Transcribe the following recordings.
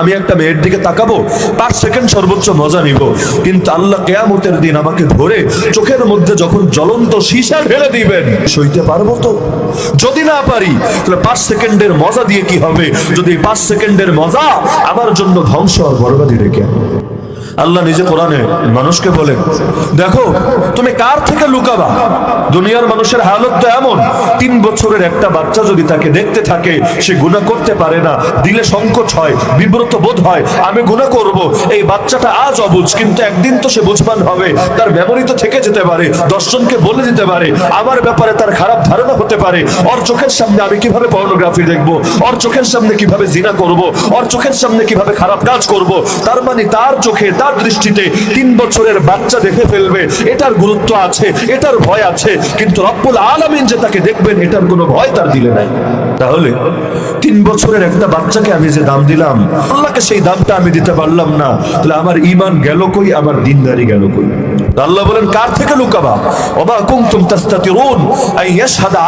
আমি একটা মেয়ের দিকে তাকাবো পাঁচ সেকেন্ড সর্বোচ্চ মজা নিব। কিন্তু আল্লাহ কেয়ামতের দিন আমাকে ধরে চোখের মধ্যে যখন জ্বলন্ত সীসা ঢেলে দিবেন, সইতে পারব তো? যদি না পারি, তাহলে পাঁচ সেকেন্ডের মজা দিয়ে কি হবে? যদি পাঁচ সেকেন্ডের মজা আমার জন্য ধ্বংস আর বরবাদি রেখে। আল্লাহ নিজে কোরআনে মানুষকে বলেন, দেখো, তুমি কার থেকে লুকাবা? দুনিয়ার মানুষের হালত তো এমন, তিন বছরের একটা বাচ্চা যদি তাকে দেখতে থাকে, সে গুণা করতে পারে না। দিলে সংকোচ হয়, বিব্রত বোধ হয়, আমি গুণা করব। এই বাচ্চাটা আজ অবুঝ কিন্তু একদিন তো সে বুঝবান হবে। তার মেমোরি তো থেকে যেতে পারে, দশজনকে বলে দিতে পারে। আমার ব্যাপারে তার খারাপ ধারণা হতে পারে। ওর চোখের সামনে আমি কীভাবে পর্নোগ্রাফি দেখব? ওর চোখের সামনে কীভাবে জিনা করব? ওর চোখের সামনে কীভাবে খারাপ কাজ করব? তার মানে তার চোখে, তার দৃষ্টিতে তিন বছরের বাচ্চা দেখে ফেলবে। এটার গুরুত্ব আছে, এটার ভয় আছে, কিন্তু রব্বুল আলমিন যে তাকে দেখবেন, এটার কোনো ভয় তার দিলে নাই। তাহলে তিন বছরের একটা বাচ্চাকে আমি যে দাম দিলাম, আল্লাহকে সেই দামটা আমি দিতে পারলাম না। তাহলে আমার ইমান গেল কই, আমার দিনদারি গেল কই? আল্লাহ বলেন, কার থেকে লুকাবা? তাস্তাতিরুন আই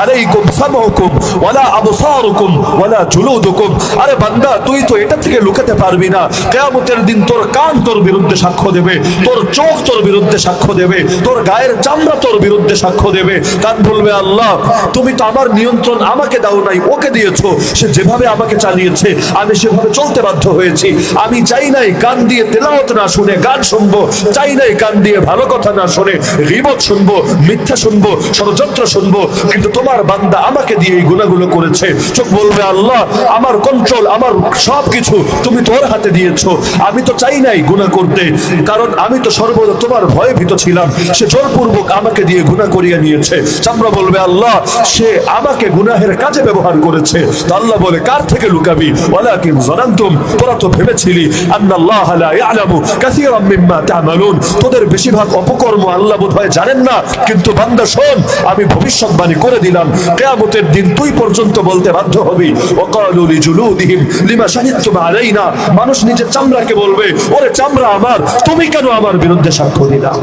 আলাইকুম সামউকুম ওয়ালা আবসারুকুম ওয়ালা জুলুদুকুম। আরে বান্দা, তুই তো এটা থেকে লুকাতে পারবি না। কিয়ামতের দিন তোর কান তোর বিরুদ্ধে সাক্ষ্য দেবে, তোর চোখ তোর বিরুদ্ধে সাক্ষ্য দেবে, তোর গায়ের চামড়া তোর বিরুদ্ধে সাক্ষ্য দেবে। কান বলবে, আল্লাহ, তুমি তো আমার নিয়ন্ত্রণ আমাকে দাও নাই, ওকে দিয়েছ। সে যেভাবে আমাকে চালিয়েছে, আমি সেভাবে চলতে বাধ্য হয়েছি। আমি চাই নাই কান দিয়ে তেলাওয়াত না শুনে গান শুনব, চাই নাই কান দিয়ে ভালো কথা না শুনে রিবত শুনব, মিথ্যা শুনব, ষড়যন্ত্র শুনব, কিন্তু তোমার বান্দা আমাকে দিয়ে এই গুণাগুলো করেছে। চোখ বলবে, আল্লাহ, আমার কন্ট্রোল আমার সব কিছু তুমি তোর হাতে দিয়েছ। আমি তো চাই নাই গুণা করতে, কারণ আমি তো সর্বদা তোমার ভয়ে ভীত ছিলাম। সে জোরপূর্বক আমাকে দিয়ে গুণা করিয়ে নিয়েছে। চামড়া বলবে, আল্লাহ, সে আমাকে গুনাহের কাজে ব্যবহার করেছে। আল্লাহ বলে কার থেকে লুকাবি ওয়ালাকিন জানান্তুম তোরা তো ভেবেছিলি আন্নাল্লাহ লা ইয়ালামু কাসীরাম মিম্মা তা'মালুন তোদের বেশিরভাগ অপকর্ম আল্লাহ বোধহয় জানেন না কিন্তু বান্দা শোন আমি ভবিষ্যৎবাণী করে দিলাম কিয়ামতের দিন তুই পর্যন্ত বলতে বাধ্য হবি ওয়াকালু লিজুলুদিহিম লিমা শাহিদতুম আলাইনা মানুষ নিজের চামড়াকে বলবে ওরে চামড়া আমার তুমি কেন আমার বিরুদ্ধে সাক্ষ্য দিলা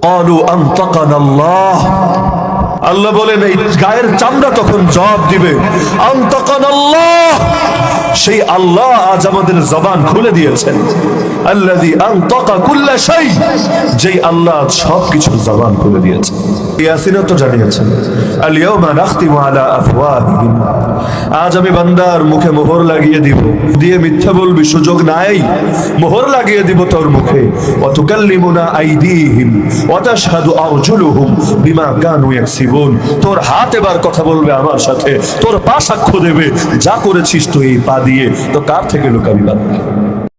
قالوا أنطقنا الله আল্লাহ বলেন এই গায়ের চামড়া তখন জবাব দিবে। আন্তকান আল্লাহ সেই আল্লাহ আজ আমাদের জবান খুলে দিয়েছেন। তোর মুখে। তোর হাত এবার কথা বলবে আমার সাথে। তোর পা সাক্ষ্য দেবে, যা করেছিস তুই পা তো কার থেকে লুকাবি বান্দা